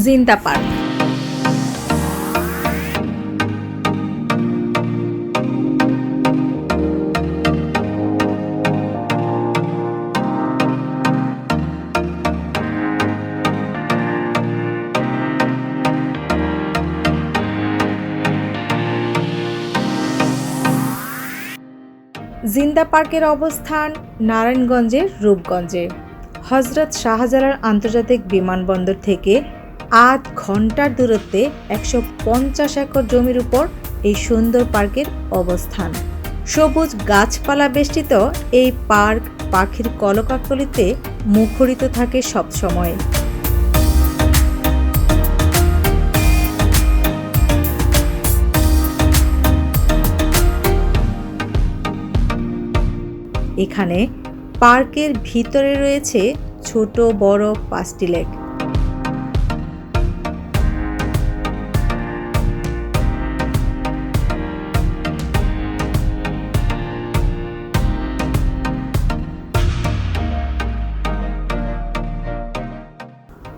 জিন্দা পার্ক। জিন্দা পার্কের অবস্থান নারায়ণগঞ্জের রূপগঞ্জে। হজরত শাহজালাল আন্তর্জাতিক বিমানবন্দর থেকে আধ ঘণ্টার দূরত্বে একশো পঞ্চাশ একর জমির উপর এই সুন্দর পার্কের অবস্থান। সবুজ গাছপালা বেষ্টিত এই পার্ক পাখির কলকাকলিতে মুখরিত থাকে সবসময় এখানে পার্কের ভিতরে রয়েছে ছোট বড় পাঁচটি লেক।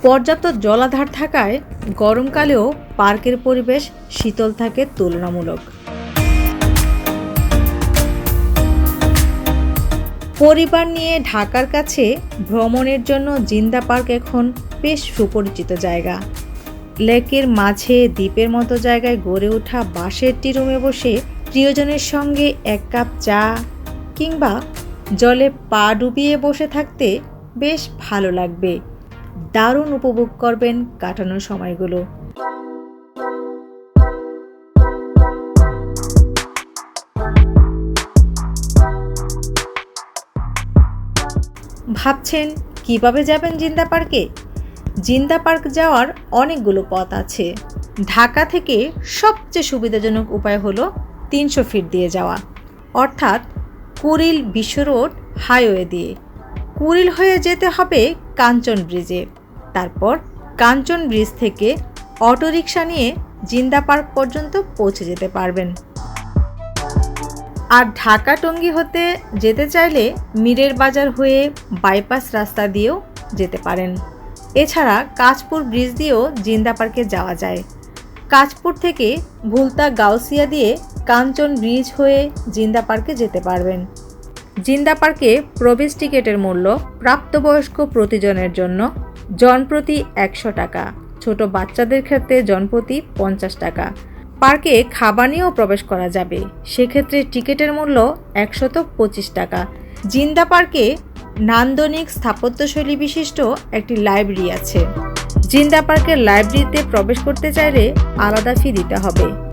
পর্যাপ্ত জলাধার থাকায় গরমকালেও পার্কের পরিবেশ শীতল থাকে তুলনামূলক। পরিবার নিয়ে ঢাকার কাছে ভ্রমণের জন্য জিন্দা পার্ক এখন বেশ সুপরিচিত জায়গা। লেকের মাঝে দ্বীপের মতো জায়গায় গড়ে ওঠা বাঁশের টিরুমে বসে প্রিয়জনের সঙ্গে এক কাপ চা কিংবা জলে পা ডুবিয়ে বসে থাকতে বেশ ভালো লাগবে। দারুণ উপভোগ করবেন কাটানোর সময়গুলো। ভাবছেন কীভাবে যাবেন জিন্দা পার্কে? জিন্দা পার্ক যাওয়ার অনেকগুলো পথ আছে। ঢাকা থেকে সবচেয়ে সুবিধাজনক উপায় হলো তিনশো ফিট দিয়ে যাওয়া। অর্থাৎ কুড়িল বিশ্ব রোড হাইওয়ে দিয়ে। কুড়িল হয়ে যেতে হবে কাঞ্চন ব্রিজে। তারপর কাঞ্চন ব্রিজ থেকে অটোরিকশা নিয়ে জিন্দা পার্ক পর্যন্ত পৌঁছে যেতে পারবেন। আর ঢাকা টঙ্গী হতে যেতে চাইলে মীরের বাজার হয়ে বাইপাস রাস্তা দিয়েও যেতে পারেন। এছাড়া কাঁচপুর ব্রিজ দিয়েও জিন্দা পার্কে যাওয়া যায়। কাঁচপুর থেকে ভুলতা গাউসিয়া দিয়ে কাঞ্চন ব্রিজ হয়ে জিন্দা পার্কে যেতে পারবেন। জিন্দা পার্কে প্রবেশ টিকিটের মূল্য প্রাপ্তবয়স্ক প্রতিজনের জন্য জনপ্রতি একশো টাকা, ছোট বাচ্চাদের ক্ষেত্রে জনপ্রতি পঞ্চাশ টাকা। পার্কে খাবার নিয়েও প্রবেশ করা যাবে, সেক্ষেত্রে টিকিটের মূল্য একশত পঁচিশ টাকা। জিন্দা পার্কে নান্দনিক স্থাপত্যশৈলী বিশিষ্ট একটি লাইব্রেরি আছে। জিন্দা পার্কের লাইব্রেরিতে প্রবেশ করতে চাইলে আলাদা ফি দিতে হবে।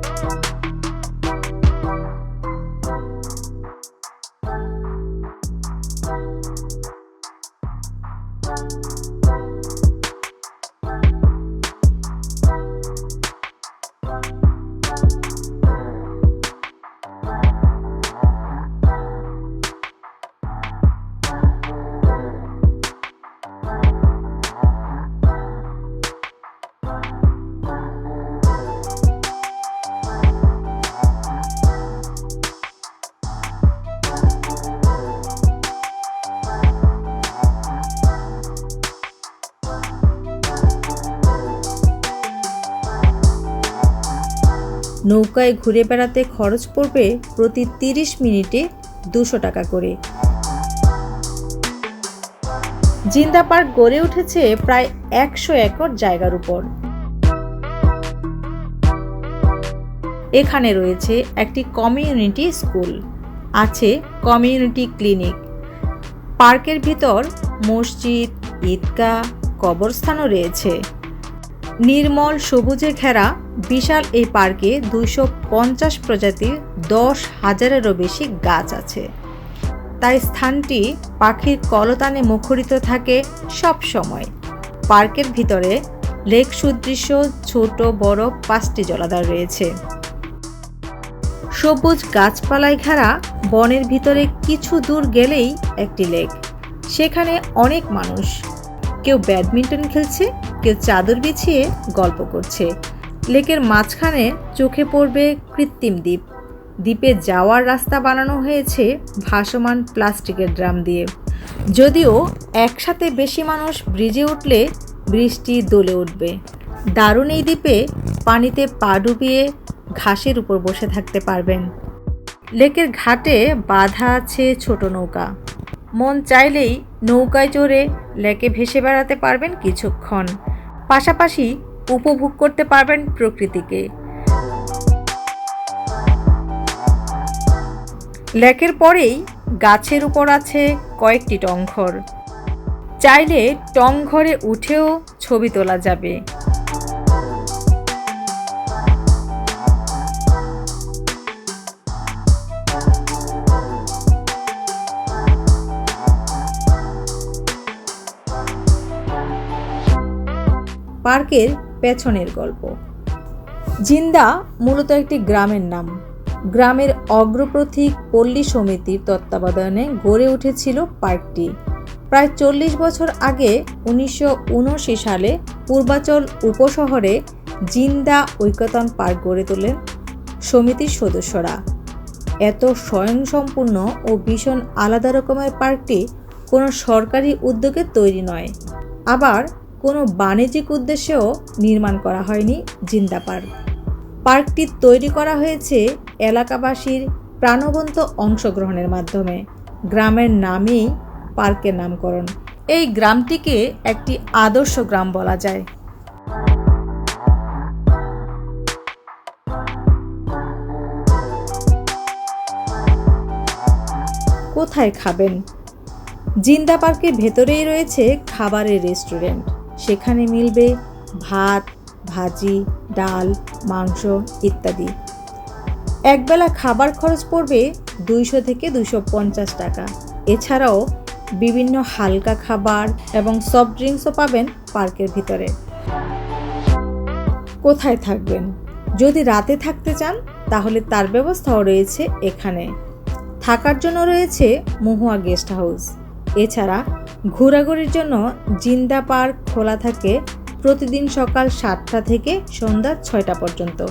নৌকায় ঘুরে বেড়াতে খরচ পড়বে প্রতি তিরিশ মিনিটে দুশো টাকা করে। জিন্দা পার্ক গড়ে উঠেছে প্রায় একশো একর জায়গার উপর। এখানে রয়েছে একটি কমিউনিটি স্কুল, আছে কমিউনিটি ক্লিনিক। পার্কের ভিতর মসজিদ, ঈদগাহ, কবরস্থানও রয়েছে। নির্মল সবুজে ঘেরা বিশাল এই পার্কে দুইশো পঞ্চাশ প্রজাতির দশ হাজারেরও বেশি গাছ আছে। তাই স্থানটি পাখির কলতানে মুখরিত থাকে সব সময়। পার্কের ভিতরে লেক সুদৃশ্য, ছোট, বড় পাঁচটি জলাধার রয়েছে। সবুজ গাছপালায় ঘেরা বনের ভিতরে কিছু দূর গেলেই একটি লেক। সেখানে অনেক মানুষ কেউ ব্যাডমিন্টন খেলছে, কেউ চাদর বিছিয়ে গল্প করছে। লেকের মাঝখানে চোখে পড়বে কৃত্রিম দ্বীপ। দ্বীপে যাওয়ার রাস্তা বানানো হয়েছে ভাসমান প্লাস্টিকের ড্রাম দিয়ে। যদিও একসাথে বেশি মানুষ ব্রিজে উঠলে বৃষ্টি দোলে উঠবে। দারুণ এই দ্বীপে পানিতে পা ডুবিয়ে ঘাসের উপর বসে থাকতে পারবেন। লেকের ঘাটে বাঁধা আছে ছোট নৌকা। মন চাইলেই নৌকায় চড়ে লেকে ভেসে বেড়াতে পারবেন কিছুক্ষণ। পাশাপাশি উপভোগ করতে পারবেন প্রকৃতিকে। লেকের পরেই গাছের উপর আছে কয়েকটি টংঘর। চাইলে টংঘরে উঠেও ছবি তোলা যাবে। পার্কের পেছনের গল্প। জিন্দা মূলত একটি গ্রামের নাম। গ্রামের অগ্রপ্রথিক পল্লী সমিতির তত্ত্বাবধানে গড়ে উঠেছিল পার্কটি। প্রায় চল্লিশ বছর আগে উনিশশো উনআশি সালে পূর্বাচল উপশহরে জিন্দা ঐকতন পার্ক গড়ে তোলেন সমিতির সদস্যরা। এত স্বয়ংসম্পূর্ণ ও ভীষণ আলাদা রকমের পার্কটি কোনো সরকারি উদ্যোগে তৈরি নয়। আবার কোনো বাণিজ্যিক উদ্দেশ্যেও নির্মাণ করা হয়নি জিন্দা পার্ক। পার্কটি তৈরি করা হয়েছে এলাকাবাসীর প্রাণবন্ত অংশগ্রহণের মাধ্যমে। গ্রামের নামেই পার্কের নামকরণ। এই গ্রামটিকে একটি আদর্শ গ্রাম বলা যায়। কোথায় খাবেন? জিন্দা পার্কের ভেতরেই রয়েছে খাবারের রেস্টুরেন্ট। সেখানে মিলবে ভাত, ভাজি, ডাল, মাংস ইত্যাদি। একবেলা খাবার খরচ পড়বে দুইশো থেকে দুশো পঞ্চাশ টাকা। এছাড়াও বিভিন্ন হালকা খাবার এবং সফট ড্রিঙ্কসও পাবেন পার্কের ভিতরে। কোথায় থাকবেন? যদি রাতে থাকতে চান, তাহলে তার ব্যবস্থাও রয়েছে এখানে। থাকার জন্য রয়েছে মহুয়া গেস্ট হাউস। এছাড়া ঘোরাঘুরির জন্য জিন্দা পার্ক খোলা থাকে প্রতিদিন সকাল সাতটা থেকে সন্ধ্যা ছয়টা পর্যন্ত।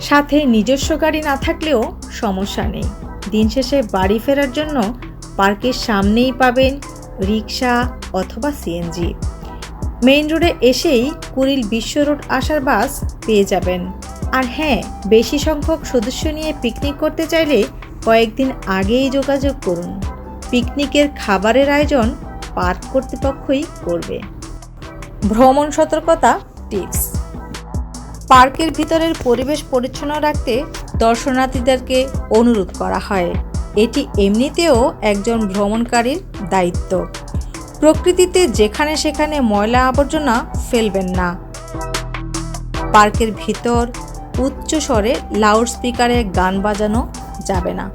সাথে নিজস্ব গাড়ি না থাকলেও সমস্যা নেই। দিন শেষে বাড়ি ফেরার জন্য পার্কের সামনেই পাবেন রিক্সা অথবা সিএনজি। মেইন রোডে এসেই কুড়িল বিশ্ব রোড আসার বাস পেয়ে যাবেন। আর হ্যাঁ বেশি সংখ্যক সদস্য নিয়ে পিকনিক করতে চাইলে কয়েকদিন আগেই যোগাযোগ করুন। পিকনিকের খাবারের আয়োজন পার্ক কর্তৃপক্ষই করবে। ভ্রমণ সতর্কতা টিপস পার্কের ভিতরের পরিবেশ পরিচ্ছন্ন রাখতে দর্শনার্থীদেরকে অনুরোধ করা হয়। এটি এমনিতেও একজন ভ্রমণকারীর দায়িত্ব। প্রকৃতিতে যেখানে সেখানে ময়লা আবর্জনা ফেলবেন না। পার্কের ভিতর উচ্চ স্বরে লাউড স্পিকারে গান বাজানো যাবে না।